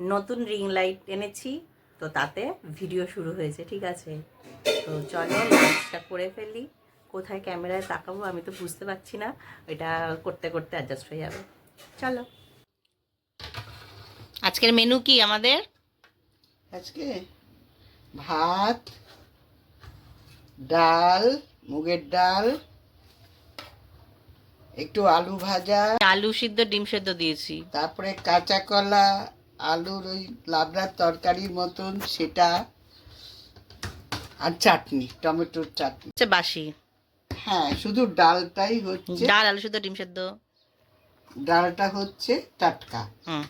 নতুন ring light এনেছি তো তাতে ভিডিও শুরু হয়েছে ঠিক আছে? তো চলো লাঞ্চটা করে ফেলি। কোথায় ক্যামেরায় তাকাবো আমি তো বুঝতে পারছি না এটা করতে করতে অ্যাডজাস্ট হয়ে যাবে। চলো। আজকের মেনু কি আমাদের? আজকে ভাত ডাল মুগের ডাল একটু আলু ভাজা আলু সিদ্ধ ডিম সেদ্ধ দিয়েছি। তারপরে কাঁচা কলা আলুর ওই লাবড়ার তরকারির মতন সেটা আর চাটনি টমেটোর চাটনি। হচ্ছে বাসি। হ্যাঁ শুধু ডালটাই হচ্ছে ডাল আলু সিদ্ধ ডিম সেদ্ধ। ডালটা হচ্ছে টাটকা। হুম।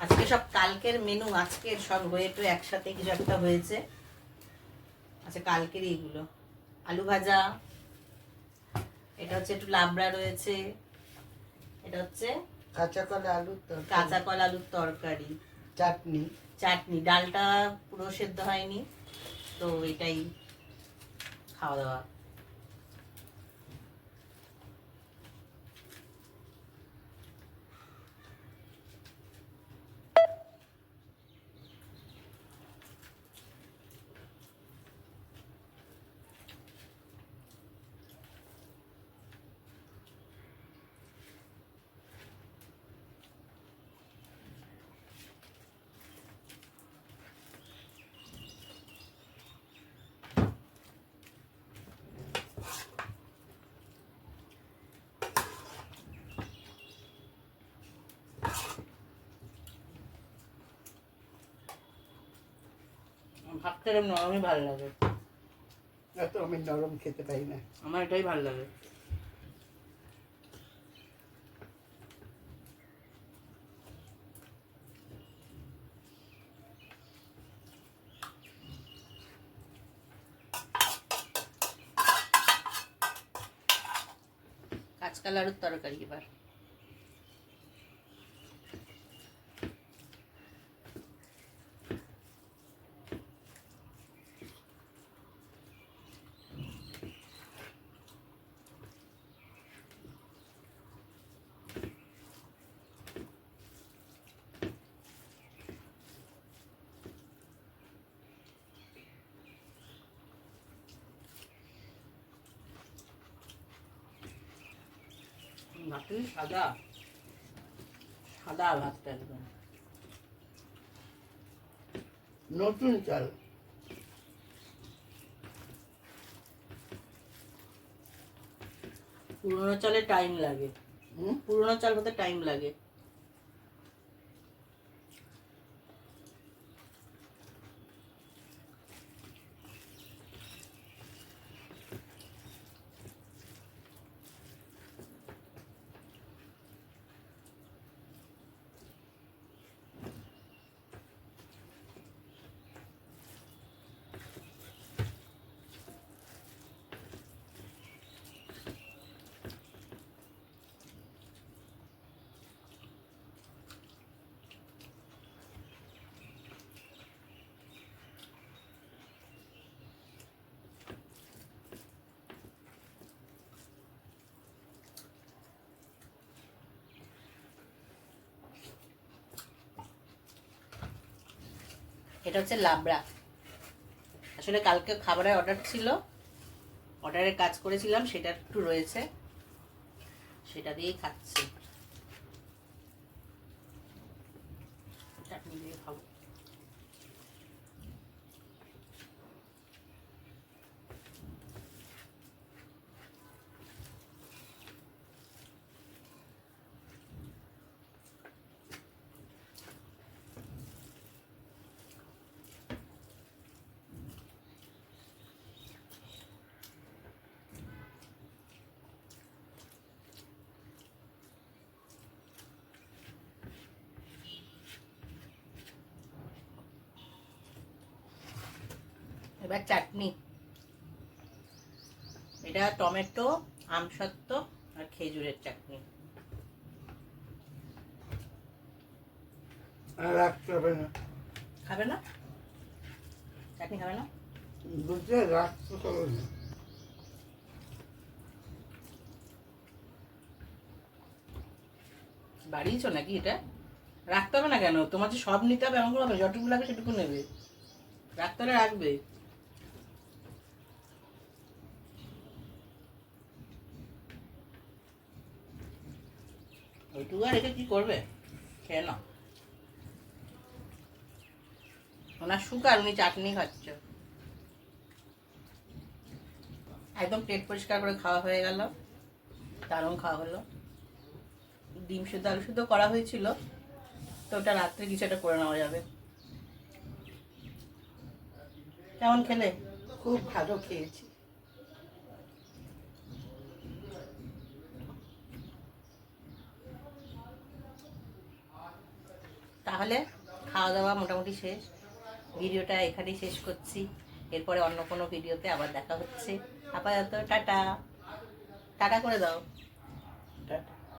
আজকে সব কালকের মেনু আজকে সব হয়ে একটু একসাথে কিছু একটা হয়েছে। আচ্ছা কালকের এইগুলো। আলু ভাজা এটা হচ্ছে একটু লাবড়া রয়েছে এটা হচ্ছে কাঁচা কলা আলুর তরকারি। কাঁচা কলা আলুর তরকারি। চাটনি। চাটনি। ডালটা পুরো সেদ্ধ হয়নি তো এটাই খাওয়া দাওয়া। ভাত খেলে নরমই ভালো লাগে। এত আমি নরম খেতে পাই না। আমার এটাই ভালো লাগে। কাঁচকাল আলুর তরকারি এবার। ভাতই সাদা। সাদা ভাতটা একদম। নতুন চাল। পুরোনো চালে টাইম লাগে। পুরোনো চাল হতে টাইম লাগে। এটা হচ্ছে লাবড়া। আসলে কালকে খাবারের অর্ডার ছিল। অর্ডারের কাজ করেছিলাম, সেটা একটু রয়েছে। সেটা দিয়েই খাচ্ছি। চাটনি দিয়ে খাব। এবার চাটনি। এটা টমেটো আমসত্ত্ব আর খেজুরের চাটনি। আর না। খাবে না? চাটনি খাবে না? বুঝলে রাখতে না। বাড়িয়েছো নাকি এটা? রাখতে হবে না কেন? তোমার যে সব নিতে হবে এমন করে হবে যতটুকু লাগে সেটুকু নেবে। রাখতে হলে রাখবে। ওইটুকু রেখে কি করবে? খেয়ে নাও। ওনার সুগার, উনি চাটনি খাচ্ছে। একদম পেট পরিষ্কার করে খাওয়া হয়ে গেল। দারুণ খাওয়া হলো। ডিম সেদ্ধ, আলু সেদ্ধ করা হয়েছিল। তো ওটা রাত্রে কিছু একটা করে নেওয়া যাবে। কেমন খেলে? খুব ভালো খেয়েছি। তাহলে খাওয়া দাওয়া মোটামুটি শেষ। ভিডিওটা এখানেই শেষ করছি। এরপরে অন্য কোনো ভিডিওতে আবার দেখা হচ্ছে। আপাতত টাটা। টাটা করে দাও।